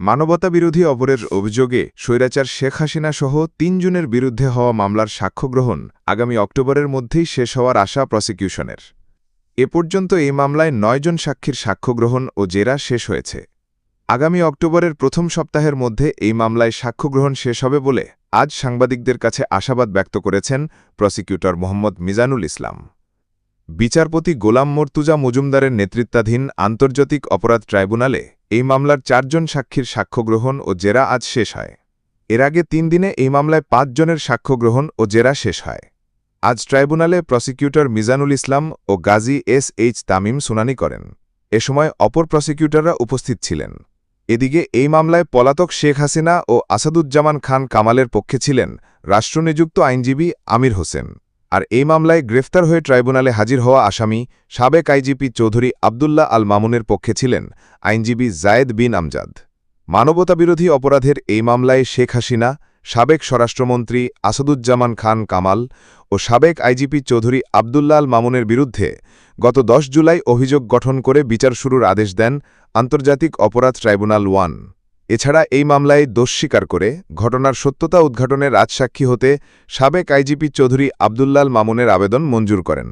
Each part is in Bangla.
মানবতাবিরোধী অপরের অভিযোগে স্বৈরাচার শেখ হাসিনা সহ তিনজনের বিরুদ্ধে হওয়া মামলার সাক্ষ্য গ্রহণ আগামী অক্টোবরের মধ্যেই শেষ হওয়ার আশা প্রসিকিউশনের। এ পর্যন্ত এই মামলায় নয়জন সাক্ষীর সাক্ষ্য গ্রহণ ও জেরা শেষ হয়েছে। আগামী অক্টোবরের প্রথম সপ্তাহের মধ্যে এই মামলায় সাক্ষ্য গ্রহণ শেষ হবে বলে আজ সাংবাদিকদের কাছে আশাবাদ ব্যক্ত করেছেন প্রসিকিউটর মোহাম্মদ মিজানুল ইসলাম। বিচারপতি গোলাম মর্তুজা মজুমদারের নেতৃত্বাধীন আন্তর্জাতিক অপরাধ ট্রাইব্যুনালে এই মামলার চারজন সাক্ষীর সাক্ষ্য গ্রহণ ও জেরা আজ শেষ হয়। এর আগে তিন দিনে এই মামলায় পাঁচজনের সাক্ষ্য গ্রহণ ও জেরা শেষ হয়। আজ ট্রাইব্যুনালে প্রসিকিউটর মিজানুল ইসলাম ও গাজী এস এইচ তামিম শুনানি করেন। এ সময় অপর প্রসিকিউটররা উপস্থিত ছিলেন। এদিকে এই মামলায় পলাতক শেখ হাসিনা ও আসাদুজ্জামান খান কামালের পক্ষে ছিলেন রাষ্ট্রনিযুক্ত আইনজীবী আমির হোসেন। আর এই মামলায় গ্রেফতার হয়ে ট্রাইব্যুনালে হাজির হওয়া আসামি সাবেক আইজিপি চৌধুরী আবদুল্লাহ আল মামুনের পক্ষে ছিলেন আইনজীবী জায়েদ বিন আমজাদ। মানবতাবিরোধী অপরাধের এই মামলায় শেখ হাসিনা, সাবেক স্বরাষ্ট্রমন্ত্রী আসাদুজ্জামান খান কামাল ও সাবেক আইজিপি চৌধুরী আবদুল্লাহ আল মামুনের বিরুদ্ধে গত ১০ জুলাই অভিযোগ গঠন করে বিচার শুরুর আদেশ দেন আন্তর্জাতিক অপরাধ ট্রাইব্যুনাল ওয়ান। এছাড়া এই মামলায় দোষ স্বীকার করে ঘটনার সত্যতা উদ্ঘাটনে রাজসাক্ষী হতে সাবেক আইজিপি চৌধুরী আবদুল্লাল মামুনের আবেদন মঞ্জুর করেন।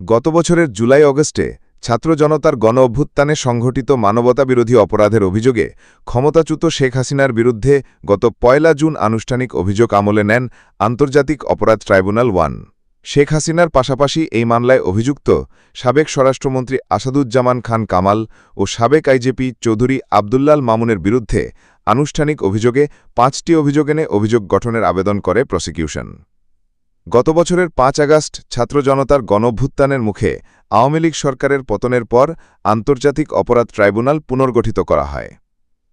গত বছরের জুলাই অগস্টে ছাত্র জনতার গণ অভ্যুত্থানে সংঘটিত মানবতাবিরোধী অপরাধের অভিযোগে ক্ষমতাচ্যুত শেখ হাসিনার বিরুদ্ধে গত পয়লা জুন আনুষ্ঠানিক অভিযোগ আমলে নেন আন্তর্জাতিক অপরাধ ট্রাইব্যুনাল ওয়ান। শেখ হাসিনার পাশাপাশি এই মামলায় অভিযুক্ত সাবেক স্বরাষ্ট্রমন্ত্রী আসাদুজ্জামান খান কামাল ও সাবেক আইজিপি চৌধুরী আবদুল্লাল মামুনের বিরুদ্ধে আনুষ্ঠানিক অভিযোগে পাঁচটি অভিযোগ এনে অভিযোগ গঠনের আবেদন করে প্রসিকিউশন। গত বছরের পাঁচ আগস্ট ছাত্র জনতার গণভ্যুত্থানের মুখে আওয়ামী লীগ সরকারের পতনের পর আন্তর্জাতিক অপরাধ ট্রাইব্যুনাল পুনর্গঠিত করা হয়।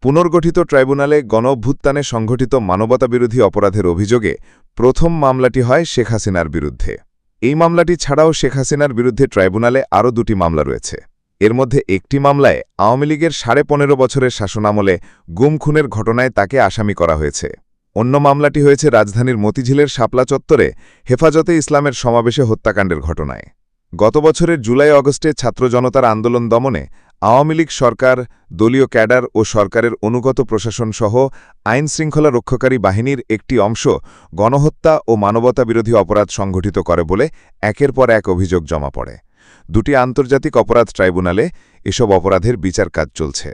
পুনর্গঠিত ট্রাইব্যুনালে গণভ্যুত্থানে সংঘটিত মানবতাবিরোধী অপরাধের অভিযোগে প্রথম মামলাটি হয় শেখ হাসিনার বিরুদ্ধে। এই মামলাটি ছাড়াও শেখ হাসিনার বিরুদ্ধে ট্রাইব্যুনালে আরও দুটি মামলা রয়েছে। এর মধ্যে একটি মামলায় আওয়ামী লীগের সাড়ে পনেরো বছরের শাসনামলে গুম খুনের ঘটনায় তাকে আসামি করা হয়েছে। অন্য মামলাটি হয়েছে রাজধানীর মতিঝিলের শাপলা চত্বরে হেফাজতে ইসলামের সমাবেশে হত্যাকাণ্ডের ঘটনায়। গত বছরের জুলাই অগস্টে ছাত্র জনতার আন্দোলন দমনে আওয়ামী লীগ সরকার, দলীয় ক্যাডার ও সরকারের অনুগত প্রশাসন সহ আইন শৃঙ্খলা রক্ষাকারী বাহিনীর একটি অংশ গণহত্যা ও মানবতাবিরোধী অপরাধ সংঘটিত করে বলে একের পর এক অভিযোগ জমা পড়ে। দুটি আন্তর্জাতিক অপরাধ ট্রাইব্যুনালে এসব অপরাধের বিচার কাজ চলছে।